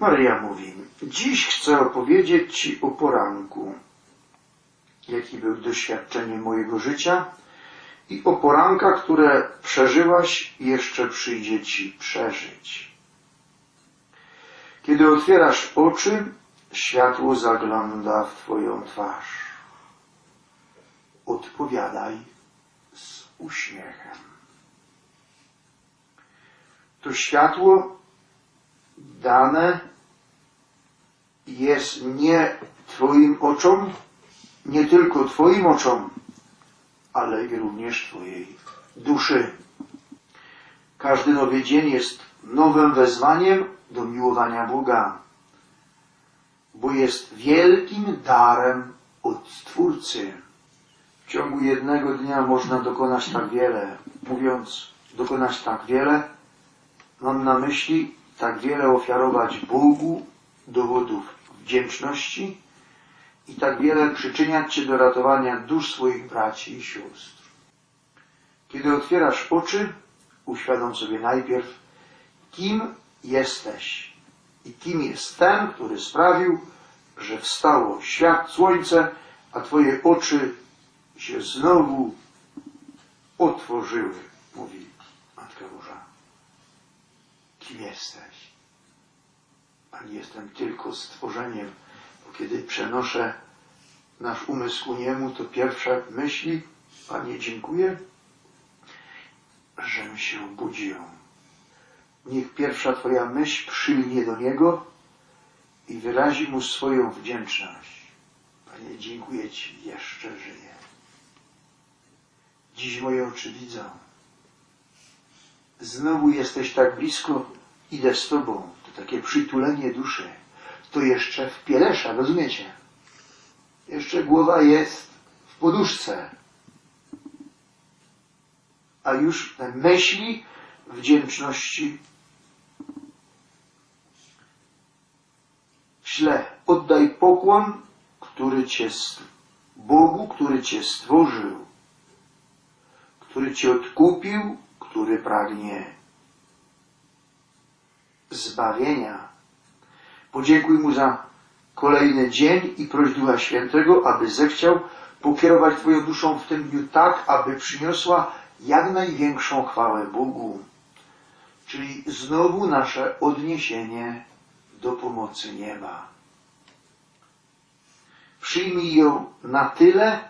Maryja mówi, dziś chcę opowiedzieć Ci o poranku, jaki był doświadczeniem mojego życia i o porankach, które przeżyłaś jeszcze przyjdzie Ci przeżyć. Kiedy otwierasz oczy, światło zagląda w Twoją twarz. Odpowiadaj z uśmiechem. To światło dane jest nie Twoim oczom, nie tylko Twoim oczom, ale i również Twojej duszy. Każdy nowy dzień jest nowym wezwaniem do miłowania Boga, bo jest wielkim darem od Stwórcy. W ciągu jednego dnia można dokonać tak wiele. Mówiąc dokonać tak wiele, mam na myśli tak wiele ofiarować Bogu dowodów wdzięczności i tak wiele przyczyniać się do ratowania dusz swoich braci i sióstr. Kiedy otwierasz oczy, uświadom sobie najpierw, kim jesteś i kim jest ten, który sprawił, że wstało świat, słońce, a Twoje oczy się znowu otworzyły, mówi Matka Boża. Kim jesteś? A nie jestem tylko stworzeniem, bo kiedy przenoszę nasz umysł ku niemu, to pierwsze myśli, Panie, dziękuję, że mi się obudził. Niech pierwsza Twoja myśl przylnie do Niego i wyrazi Mu swoją wdzięczność. Panie, dziękuję Ci, jeszcze żyję. Dziś moje oczy widzą. Znowu jesteś tak blisko, idę z Tobą. Takie przytulenie duszy. To jeszcze w pielesza, rozumiecie? Jeszcze głowa jest w poduszce. A już te myśli wdzięczności śle. Oddaj pokłon, który Cię Bogu, który Cię stworzył, który Cię odkupił, który pragnie zbawienia. Podziękuj Mu za kolejny dzień i proś Ducha Świętego, aby zechciał pokierować Twoją duszą w tym dniu tak, aby przyniosła jak największą chwałę Bogu. Czyli znowu nasze odniesienie do pomocy nieba. Przyjmij ją na tyle,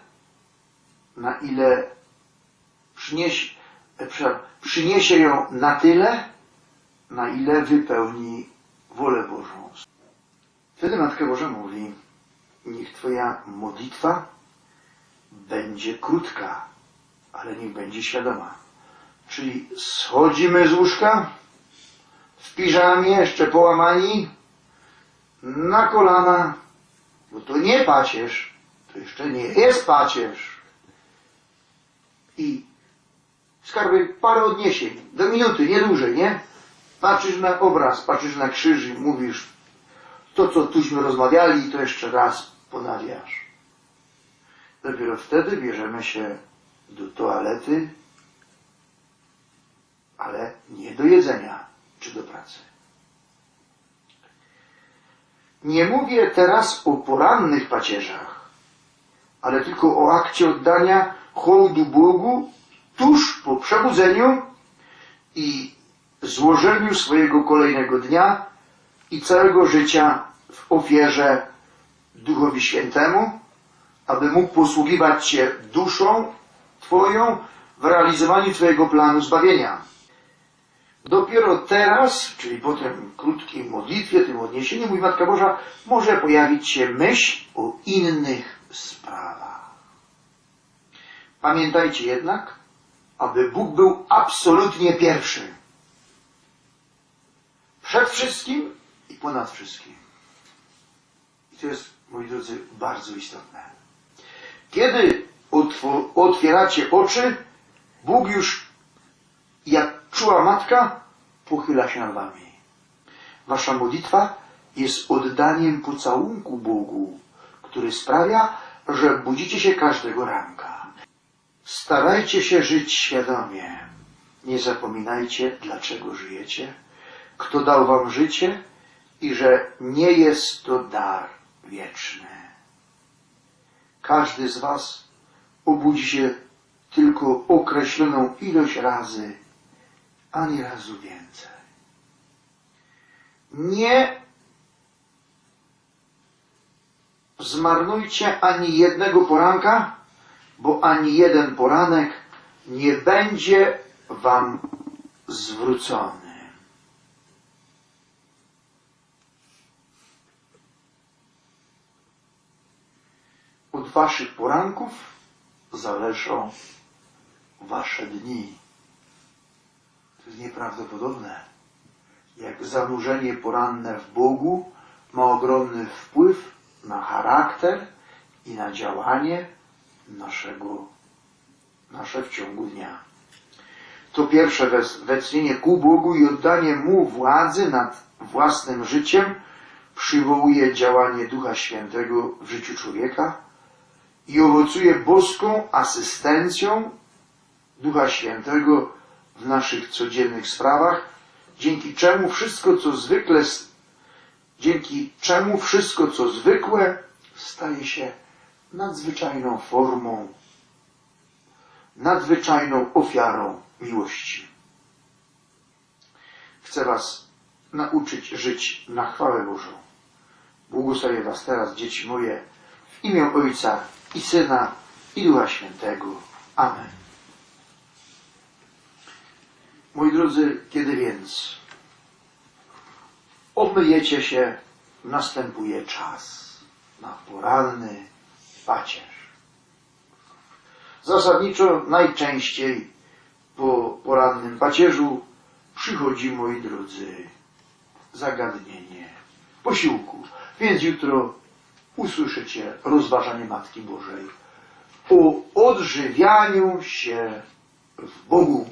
na ile przynieś, przyniesie ją na tyle, na ile wypełni wolę Bożą. Wtedy Matka Boża mówi, niech Twoja modlitwa będzie krótka, ale niech będzie świadoma. Czyli schodzimy z łóżka, w piżamie, jeszcze połamani, na kolana, bo to nie pacierz, to jeszcze nie jest pacierz. I skarby parę odniesień, do minuty, nie dłużej, nie? Patrzysz na obraz, patrzysz na krzyż i mówisz to, co tuśmy rozmawiali, to jeszcze raz ponawiasz. Dopiero wtedy bierzemy się do toalety, ale nie do jedzenia czy do pracy. Nie mówię teraz o porannych pacierzach, ale tylko o akcie oddania hołdu Bogu tuż po przebudzeniu i złożeniu swojego kolejnego dnia i całego życia w ofierze Duchowi Świętemu, aby mógł posługiwać się duszą Twoją w realizowaniu Twojego planu zbawienia. Dopiero teraz, czyli po tym krótkiej modlitwie, tym odniesieniu, mój Matka Boża, może pojawić się myśl o innych sprawach. Pamiętajcie jednak, aby Bóg był absolutnie pierwszy. Przed wszystkim i ponad wszystkim. I to jest, moi drodzy, bardzo istotne. Kiedy otwieracie oczy, Bóg już, jak czuła matka, pochyla się nad wami. Wasza modlitwa jest oddaniem pocałunku Bogu, który sprawia, że budzicie się każdego ranka. Starajcie się żyć świadomie. Nie zapominajcie, dlaczego żyjecie, kto dał wam życie i że nie jest to dar wieczny. Każdy z Was obudzi się tylko określoną ilość razy, ani razu więcej. Nie zmarnujcie ani jednego poranka, bo ani jeden poranek nie będzie Wam zwrócony. Od Waszych poranków zależą Wasze dni. To jest nieprawdopodobne. Jak zanurzenie poranne w Bogu ma ogromny wpływ na charakter i na działanie naszego, nasze w ciągu dnia. To pierwsze wezwanie ku Bogu i oddanie Mu władzy nad własnym życiem przywołuje działanie Ducha Świętego w życiu człowieka i owocuje boską asystencją Ducha Świętego w naszych codziennych sprawach, dzięki czemu wszystko, co zwykle, dzięki czemu wszystko, co zwykłe, staje się nadzwyczajną formą, nadzwyczajną ofiarą miłości. Chcę Was nauczyć żyć na chwałę Bożą. Błogosławię Was teraz, dzieci moje, w imię Ojca i Syna i Ducha Świętego. Amen. Moi drodzy, kiedy więc obmyjecie się, następuje czas na poranny pacierz. Zasadniczo najczęściej po porannym pacierzu przychodzi, moi drodzy, zagadnienie posiłku. Więc jutro usłyszycie rozważanie Matki Bożej o odżywianiu się w Bogu.